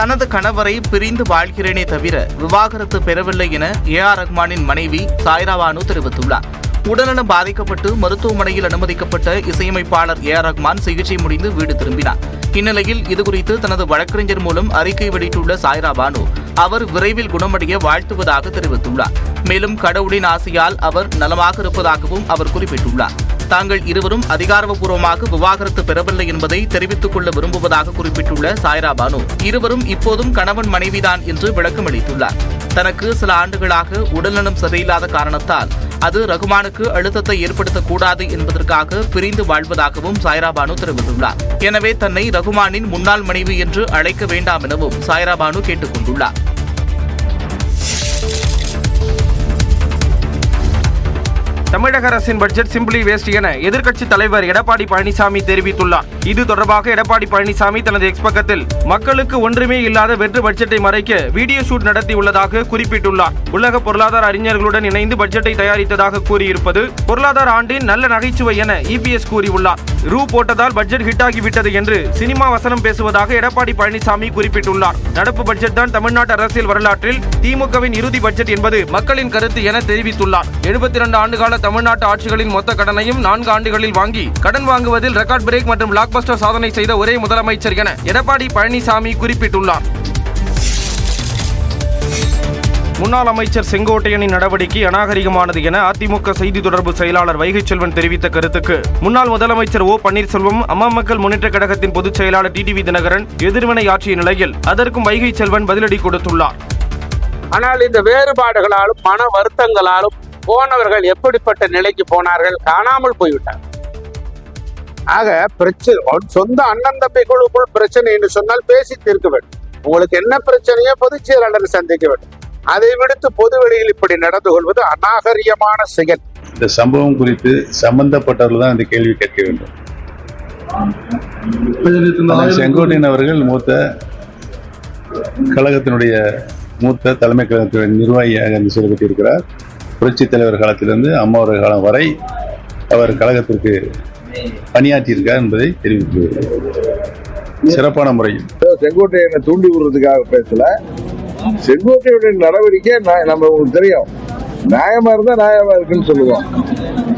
தனது கணவரை பிரிந்து வாழ்கிறேனே தவிர விவாகரத்து பெறவில்லை என ஏ ஆர் ரஹ்மானின் மனைவி சாய்ரா பானு தெரிவித்துள்ளார். உடல்நலம் பாதிக்கப்பட்டு மருத்துவமனையில் அனுமதிக்கப்பட்ட இசையமைப்பாளர் ஏ ஆர் ரஹ்மான் சிகிச்சை முடிந்து வீடு திரும்பினார். இந்நிலையில் இதுகுறித்து தனது வழக்கறிஞர் மூலம் அறிக்கை வெளியிட்டுள்ள சாய்ரா பானு அவர் விரைவில் குணமடைய வாழ்த்துவதாக தெரிவித்துள்ளார். மேலும் கடவுளின் ஆசையால் அவர் நலமாக இருப்பதாகவும் அவர் குறிப்பிட்டுள்ளார். தாங்கள் இருவரும் அதிகாரப்பூர்வமாக விவாகரத்து பெறவில்லை என்பதை தெரிவித்துக் கொள்ள விரும்புவதாக குறிப்பிட்டுள்ள சாய்ரா பானு இருவரும் இப்போதும் கணவன் மனைவிதான் என்று விளக்கம் அளித்துள்ளார். தனக்கு சில ஆண்டுகளாக உடல்நலம் சரியில்லாத காரணத்தால் அது ரகுமானுக்கு அழுத்தத்தை ஏற்படுத்தக்கூடாது என்பதற்காக பிரிந்து வாழ்வதாகவும் சாய்ரா பானு தெரிவித்துள்ளார். எனவே தன்னை ரகுமானின் முன்னாள் மனைவி என்று அழைக்க வேண்டாம் எனவும் சாய்ரா பானு கேட்டுக் கொண்டுள்ளார் தமிழக அரசின் பட்ஜெட் சிம்பிளி வேஸ்ட் என எதிர்க்கட்சி தலைவர் எடப்பாடி பழனிசாமி தெரிவித்துள்ளார். இது தொடர்பாக எடப்பாடி பழனிசாமி தனது எக்ஸ் பக்கத்தில் மக்களுக்கு ஒன்றுமே இல்லாத வெற்று பட்ஜெட்டை மறைக்க வீடியோ ஷூட் நடத்தியுள்ளதாக குறிப்பிட்டுள்ளார். உலக பொருளாதார அறிஞர்களுடன் இணைந்து பட்ஜெட்டை தயாரித்ததாக கூறியிருப்பது பொருளாதார ஆண்டின் நல்ல நகைச்சுவை என இபிஎஸ் கூறியுள்ளார். ரூ போட்டதால் பட்ஜெட் ஹிட் ஆகிவிட்டது என்று சினிமா வசனம் பேசுவதாக எடப்பாடி பழனிசாமி குறிப்பிட்டுள்ளார். நடப்பு பட்ஜெட் தான் தமிழ்நாட்டு அரசியல் வரலாற்றில் திமுகவின் இறுதி பட்ஜெட் என்பது மக்களின் கருத்து என தெரிவித்துள்ளார். எழுபத்தி இரண்டு ஆண்டுகால தமிழ்நாட்டு ஆட்சிகளின் மொத்த கடனையும் நான்கு ஆண்டுகளில் வாங்கி கடன் வாங்குவதில் ரெக்கார்ட் பிரேக் மற்றும் லாக்பஸ்டர் சாதனை செய்த ஒரே முதலமைச்சர் என எடப்பாடி பழனிசாமி குறிப்பிட்டுள்ளார். முன்னாள் அமைச்சர் செங்கோட்டையனின் நடவடிக்கை அநாகரிகமானது என அதிமுக செய்தி தொடர்பு செயலாளர் வைகை செல்வன் தெரிவித்த கருத்துக்கு முன்னாள் முதலமைச்சர் ஓ பன்னீர்செல்வம் அம்மா மக்கள் முன்னேற்ற கழகத்தின் பொதுச் செயலாளர் டிடிவி தினகரன் எதிர்வினை ஆற்றிய நிலையில் அதற்கும் வைகை செல்வன் பதிலடி கொடுத்துள்ளார். ஆனால் இந்த வேறுபாடுகளாலும் மன வருத்தங்களாலும் போனவர்கள் எப்படிப்பட்ட நிலைக்கு போனார்கள்? காணாமல் போய்விட்டார். ஆக பிரச்சனை சொந்த அண்ணன் தம்பிகளுக்குள் பிரச்சனை என்று சொன்னால் பேசி தீர்க்க வேண்டும். உங்களுக்கு என்ன பிரச்சனையோ பொதுச் செயலாளர் சந்திக்க வேண்டும். அதை விடுத்து பொது வெளியில் இப்படி நடந்து கொள்வது அநாகரிகமான செயல். இந்த சம்பவம் குறித்து சம்பந்தப்பட்டவர்கள் தான் இந்த கேள்வி கேட்க வேண்டும். செங்கோட்டையன் அவர்கள் மூத்த கழகத்தினுடைய மூத்த தலைமை கழகத்தினுடைய நிர்வாகியாக இருக்கிறார். புரட்சி புரட்சித் தலைவர் காலத்திலிருந்து அம்மாவர் காலம் வரை அவர் கழகத்திற்கு பணியாற்றியிருக்கார் என்பதை தெரிவித்து சிறப்பான முறையில். செங்கோட்டையனை தூண்டி விடுறதுக்காக பேசல. செங்கோட்டையுடைய நடவடிக்கை நம்ம உங்களுக்கு தெரியும். நியாயமா இருந்தா நியாயமா இருக்குன்னு சொல்லுவோம்.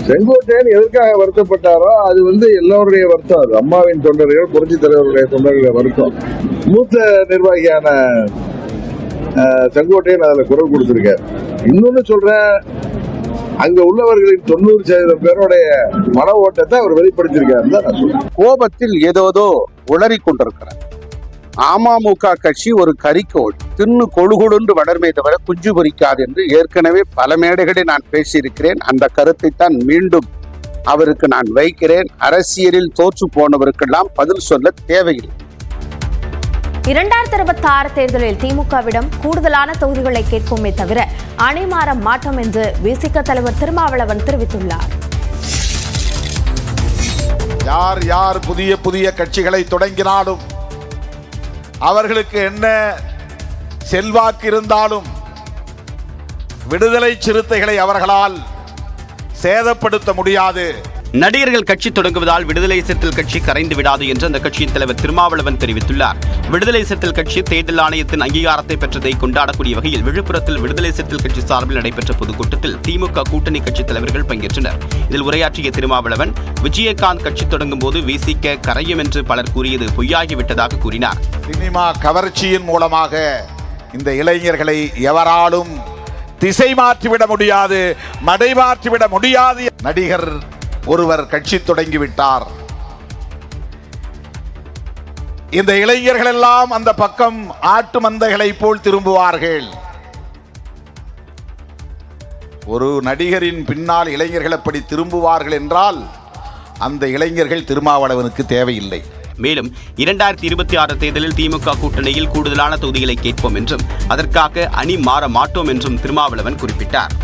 செங்கோட்டையன் எதற்காக வருத்தப்பட்டாரோ அது வந்து எல்லோருடைய வருத்தம். அது அம்மாவின் தொண்டர்கள் புரட்சி தலைவருடைய தொண்டர்களுடைய வருத்தம். மூத்த நிர்வாகியான செங்கோட்டையன் அதுல குரல் கொடுத்திருக்காரு. இன்னொன்னு சொல்றேன் அங்க உள்ளவர்களின் தொண்ணூறு சதவீதம் பேருடைய மன ஓட்டத்தை அவர் வெளிப்படுத்தியிருக்காருன்னு தான் நான் சொல்றேன். கோபத்தில் ஏதோதோ உளறி கொண்டிருக்கிறார். அமமுக கட்சி ஒரு கறிக்கோள் தின்னு கொழுகொழுன்று வளர்மை தவிர குஞ்சு பொறிக்காது என்று ஏற்கனவே பல மேடைகளில் நான் பேசியிருக்கிறேன். அந்த கருத்தை தான் மீண்டும் அவருக்கு நான் வைக்கிறேன். அரசியலில் தோற்று போனவருக்கெல்லாம் பதில் சொல்ல தேவையில்லை. இரண்டாயிரத்தி இருபத்தி ஆறு தேர்தலில் திமுகவிடம் கூடுதலான தொகுதிகளை கேட்போமே தவிர அணிமாற மாட்டோம் என்று விசிக தலைவர் திருமாவளவன் தெரிவித்துள்ளார். யார் யார் புதிய புதிய கட்சிகளை தொடங்கினாலும் அவர்களுக்கு என்ன செல்வாக்கு இருந்தாலும் விடுதலை சிறுத்தைகளை அவர்களால் சேதப்படுத்த முடியாது. நடிகர்கள் கட்சி தொடங்குவதால் விடுதலை சிறுத்தைகள் கட்சி கரைந்து விடாது என்று அந்த கட்சியின் தலைவர் திருமாவளவன் தெரிவித்துள்ளார். விடுதலை சிறுத்தைகள் கட்சி தேர்தல் ஆணையத்தின் அங்கீகாரத்தை பெற்றதை கொண்டாடக்கூடிய வகையில் விழுப்புரத்தில் விடுதலை சிறுத்தைகள் கட்சி சார்பில் நடைபெற்ற பொதுக்கூட்டத்தில் திமுக கூட்டணி கட்சித் தலைவர்கள் பங்கேற்றனர். இதில் உரையாற்றிய திருமாவளவன் விஜயகாந்த் கட்சி தொடங்கும் போது விசிக கரையும் என்று பலர் கூறியது பொய்யாகிவிட்டதாக கூறினார். சினிமா கவர்ச்சியின் மூலமாக இந்த இளைஞர்களை எவராலும் திசை மாற்றிவிட முடியாது மடை மாற்றிவிட முடியாது நடிகர் ஒருவர் கட்சி தொடங்கிவிட்டார். இந்த இளைஞர்கள் எல்லாம் அந்த பக்கம் ஆட்டு மந்தைகளை போல் திரும்புவார்கள். ஒரு நடிகரின் பின்னால் இளைஞர்கள் அப்படி திரும்புவார்கள் என்றால் அந்த இளைஞர்கள் திருமாவளவனுக்கு தேவையில்லை. மேலும் இரண்டாயிரத்தி இருபத்தி ஆறு தேர்தலில் திமுக கூட்டணியில் கூடுதலான தொகுதிகளை கேட்போம் என்றும் அதற்காக அணி மாற மாட்டோம் என்றும் திருமாவளவன் குறிப்பிட்டார்.